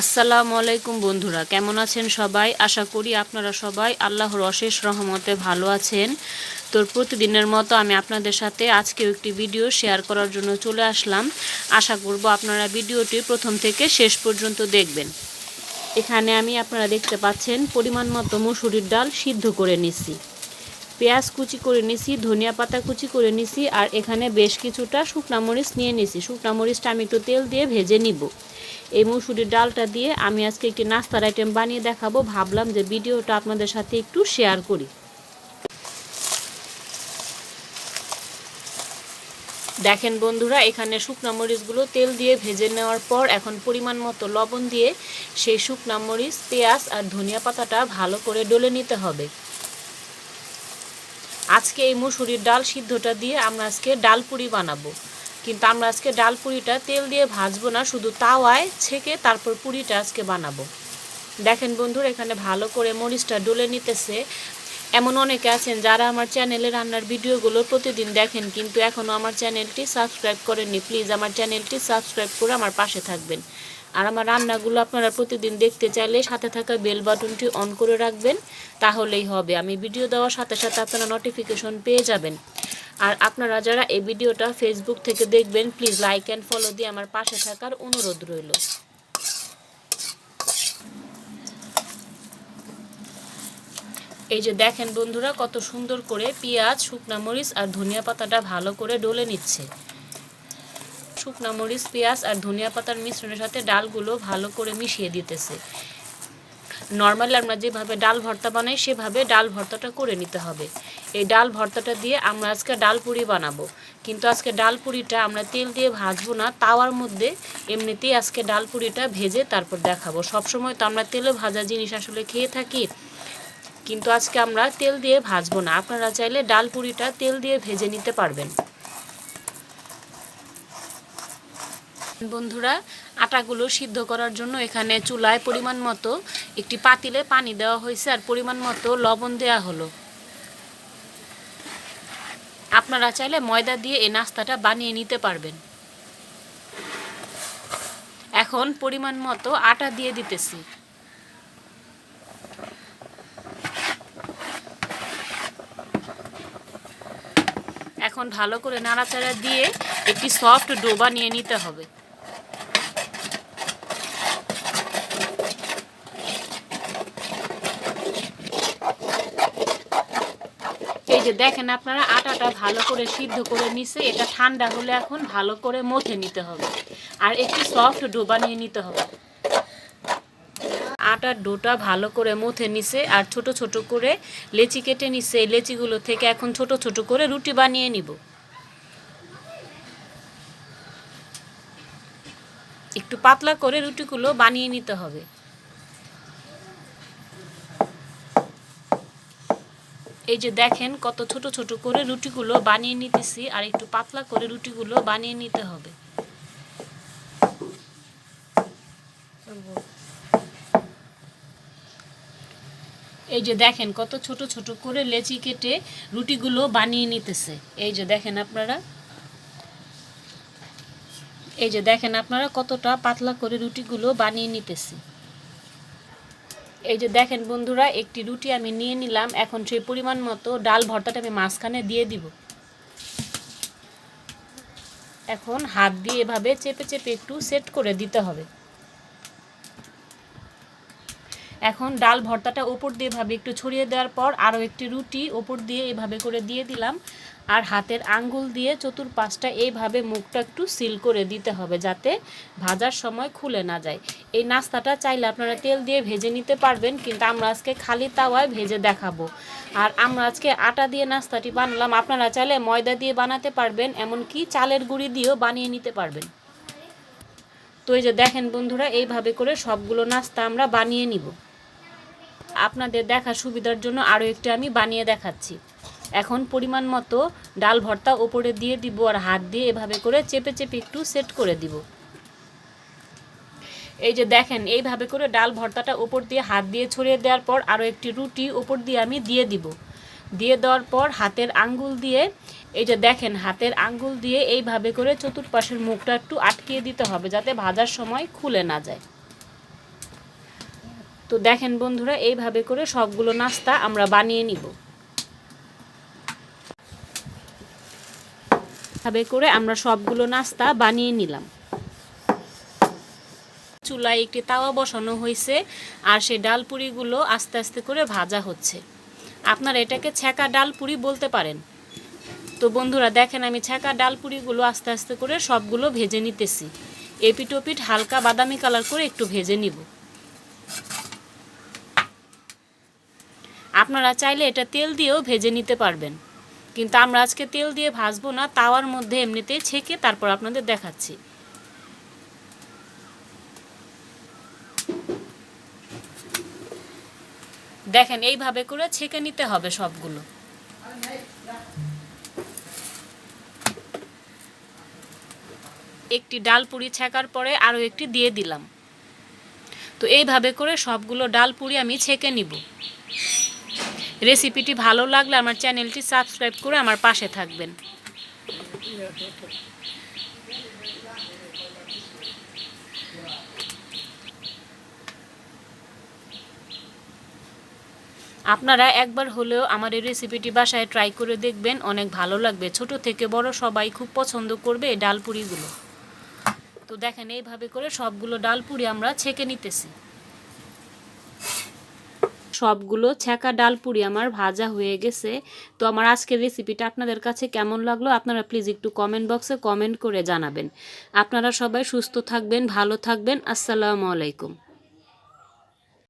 আসসালামু আলাইকুম বন্ধুরা, কেমন আছেন সবাই? আশা করি আপনারা সবাই আল্লাহর অশেষ রহমতে ভালো আছেন। তো প্রতিদিনের মতো আমি আপনাদের সাথে আজকেও একটি ভিডিও শেয়ার করার জন্য চলে আসলাম। আশা করব আপনারা ভিডিওটি প্রথম থেকে শেষ পর্যন্ত দেখবেন। এখানে আমি আপনারা দেখতে পাচ্ছেন পরিমাণ মতো মুসুরির ডাল সিদ্ধ করে নিছি পেঁয়াজ কুচি করে নিছি, ধনিয়া পাতা কুচি করে নিছি আর এখানে বেশ কিছুটা শুকনা মরিচ নিয়ে নিছি। শুকনা মরিচটা আমি একটু তেল দিয়ে ভেজে নিব। এই মুসুরির ডালটা দিয়ে আমি আজকে একটি নাস্তার আইটেম বানিয়ে দেখাবো। ভাবলাম যে ভিডিওটা আপনাদের সাথে একটু শেয়ার করি। দেখেন বন্ধুরা, এখানে শুকনা মরিচগুলো তেল দিয়ে ভেজে নেওয়ার পর এখন পরিমাণ মতো লবণ দিয়ে সেই শুকনা মরিচ, পেঁয়াজ আর ধনিয়া পাতাটা ভালো করে ডলে নিতে হবে। আজকে এই মুসুরির ডাল সিদ্ধটা দিয়ে আমরা আজকে ডাল পুরি বানাবো। কিন্তু আমরা আজকে ডাল পুরিটা তেল দিয়ে ভাজবো না, শুধু তাওয়ায় ছেঁকে তারপর পুরিটা আজকে বানাবো। দেখেন বন্ধুরা, এখানে ভালো করে মরিচটা ডলে নিতেছে। এমন অনেকে আছেন যারা আমার চ্যানেলে রান্নার ভিডিওগুলো প্রতিদিন দেখেন, কিন্তু এখনও আমার চ্যানেলটি সাবস্ক্রাইব করেননি। প্লিজ আমার চ্যানেলটি সাবস্ক্রাইব করে আমার পাশে থাকবেন। আর আমার রান্নাগুলো আপনারা প্রতিদিন দেখতে চাইলে সাথে থাকা বেল বাটনটি অন করে রাখবেন, তাহলেই হবে। আমি ভিডিও দেওয়ার সাথে সাথে আপনারা নোটিফিকেশন পেয়ে যাবেন। আর আপনারা যারা এই ভিডিওটা ফেসবুক থেকে দেখবেন প্লিজ লাইক অ্যান্ড ফলো দিয়ে আমার পাশে থাকার অনুরোধ রইল। এই যে দেখেন বন্ধুরা, কত সুন্দর করে পেঁয়াজ, শুকনা মরিচ আর ধনিয়া পাতাটা ভালো করে ডলে নিচ্ছে। শুকনা মরিচ, পেঁয়াজ আর ধনিয়া পাতার মিশ্রণের সাথে ডালগুলো ভালো করে মিশিয়ে দিতেছে। নর্মালি আমরা যেভাবে ডাল ভর্তা বানাই, সেভাবে ডাল ভর্তাটা করে নিতে হবে। এই ডাল ভর্তাটা দিয়ে আমরা আজকে ডাল পুরি বানাবো। কিন্তু আজকে ডাল পুরিটা আমরা তেল দিয়ে ভাজবো না, তাওয়ার মধ্যে এমনিতেই আজকে ডাল পুরিটা ভেজে তারপর দেখাবো। সবসময় তো আমরা তেলে ভাজা জিনিস আসলে খেয়ে থাকি, কিন্তু আজকে আমরা তেল দিয়ে ভাজবো না। আপনারা চাইলে ডাল পুরিটা তেল দিয়ে ভেজে নিতে পারবেন। বন্ধুরা, আটাগুলো সিদ্ধ করার জন্য এখানে চুলায় পরিমাণ মতো একটি পাতিলে পানি দেওয়া হয়েছে আর পরিমাণ মতো লবণ দেওয়া হলো। আপনারা চাইলে ময়দা দিয়ে এই নাস্তাটা বানিয়ে নিতে পারবেন। এখন পরিমাণ মতো আটা দিয়ে দিতেছি। এখন ভালো করে নাড়াচাড়া দিয়ে একটি সফট ডো বানিয়ে নিতে হবে। যে দেখেন আপনারা, আটাটা ভালো করে সিদ্ধ করে নিছে, এটা ঠান্ডা হলে এখন ভালো করে মথে নিতে হবে। আর একটি সফট ডো বানিয়ে নিতে হবে। আটার ডোটা ভালো করে মথে নিছে, আর ছোট ছোট করে লেচি কেটে নিছে, এই লেচিগুলো থেকে এখন ছোট ছোট করে রুটি বানিয়ে নিব। একটু পাতলা করে রুটিগুলো বানিয়ে নিতে হবে। এই যে দেখেন কত ছোট ছোট করে রুটিগুলো বানিয়ে নিতেছি আর একটু পাতলা করে রুটিগুলো বানিয়ে নিতে হবে। এই যে দেখেন কত ছোট ছোট করে লেচি কেটে রুটিগুলো বানিয়ে নিতেছে। এই যে দেখেন আপনারা। এই যে দেখেন আপনারা কতটা পাতলা করে রুটিগুলো বানিয়ে নিতেছি। এই যে দেখেন বন্ধুরা, একটি রুটি আমি নিয়ে নিলাম। এখন সেই পরিমাণ মতো ডাল ভর্তাটা আমি মাঝখানে দিয়ে দিব। এখন হাত দিয়ে এভাবে চেপে চেপে একটু সেট করে দিতে হবে। এখন ডাল ভর্তাটা ওপর দিয়ে এভাবে একটু ছড়িয়ে দেওয়ার পর আরও একটি রুটি ওপর দিয়ে এভাবে করে দিয়ে দিলাম। আর হাতের আঙ্গুল দিয়ে চতুর্পাশটা এইভাবে মুখটা একটু সিল করে দিতে হবে যাতে ভাজার সময় খুলে না যায়। এই নাস্তাটা চাইলে আপনারা তেল দিয়ে ভেজে নিতে পারবেন, কিন্তু আমরা আজকে খালি তাওয়ায় ভেজে দেখাবো। আর আমরা আজকে আটা দিয়ে নাস্তাটি বানালাম, আপনারা চাইলে ময়দা দিয়ে বানাতে পারবেন, এমনকি চালের গুঁড়ি দিয়েও বানিয়ে নিতে পারবেন। তো এই যে দেখেন বন্ধুরা, এইভাবে করে সবগুলো নাস্তা আমরা বানিয়ে নিব। আপনাদের দেখা সুবিধার জন্য আরও একটু আমি বানিয়ে দেখাচ্ছি। এখন পরিমাণ মতো ডাল ভর্তা ওপরে দিয়ে দিব আর হাত দিয়ে এভাবে করে চেপে চেপে একটু সেট করে দিব। এই যে দেখেন, এইভাবে করে ডাল ভর্তাটা ওপর দিয়ে হাত দিয়ে ছড়িয়ে দেওয়ার পর আরও একটি রুটি ওপর দিয়ে আমি দিয়ে দিব। দিয়ে দেওয়ার পর হাতের আঙ্গুল দিয়ে, এই যে দেখেন হাতের আঙ্গুল দিয়ে এইভাবে করে চতুর্পাশের মুখটা একটু আটকিয়ে দিতে হবে যাতে ভাজার সময় খুলে না যায়। তো দেখেন বন্ধুরা, এইভাবে করে সবগুলো নাস্তা আমরা বানিয়ে নিব। ভাবে করে আমরা সবগুলো নাস্তা বানিয়ে নিলাম। চুলায় একটি তাওয়া বসানো হয়েছে আর সেই ডালপুরিগুলো আস্তে আস্তে করে ভাজা হচ্ছে। আপনারা এটাকে ছ্যাঁকা ডালপুরি বলতে পারেন। তো বন্ধুরা, দেখেন আমি ছ্যাঁকা ডালপুরিগুলো আস্তে আস্তে করে সবগুলো ভেজে নিতেছি। এপিট ওপিট হালকা বাদামি কালার করে একটু ভেজে নিব। আপনারা চাইলে এটা তেল দিয়েও ভেজে নিতে পারবেন। কিন্তু আমরা আজকে তেল দিয়ে ভাজবো না, তাওয়ার মধ্যে এমনিতেই ছেঁকে তারপর আপনাদের দেখাচ্ছি। দেখেন, এইভাবে করে ছেঁকে নিতে হবে সবগুলো। একটি ডাল পুরি ছেঁকার পরে আরও একটি দিয়ে দিলাম। তো এইভাবে করে সবগুলো ডাল পুরি আমি ছেঁকে নিব। রেসিপিটি ভালো লাগলে আমার চ্যানেলটি সাবস্ক্রাইব করে আমার পাশে থাকবেন। আপনারা একবার হলেও আমার এই রেসিপিটি বাসায় ট্রাই করে দেখবেন, অনেক ভালো লাগবে। ছোট থেকে বড় সবাই খুব পছন্দ করবে এই ডালপুরিগুলো তো দেখেন, এইভাবে করে সবগুলো ডালপুরি আমরা ছেঁকে নিতেছি। সবগুলো ছ্যাঁকা ডালপুরি আমার ভাজা হয়ে গেছে। তো আমার আজকের রেসিপিটা আপনাদের কাছে কেমন লাগল আপনারা প্লিজ একটু কমেন্ট বক্সে কমেন্ট করে জানাবেন। আপনারা সবাই সুস্থ থাকবেন, ভালো থাকবেন। আসসালামু আলাইকুম।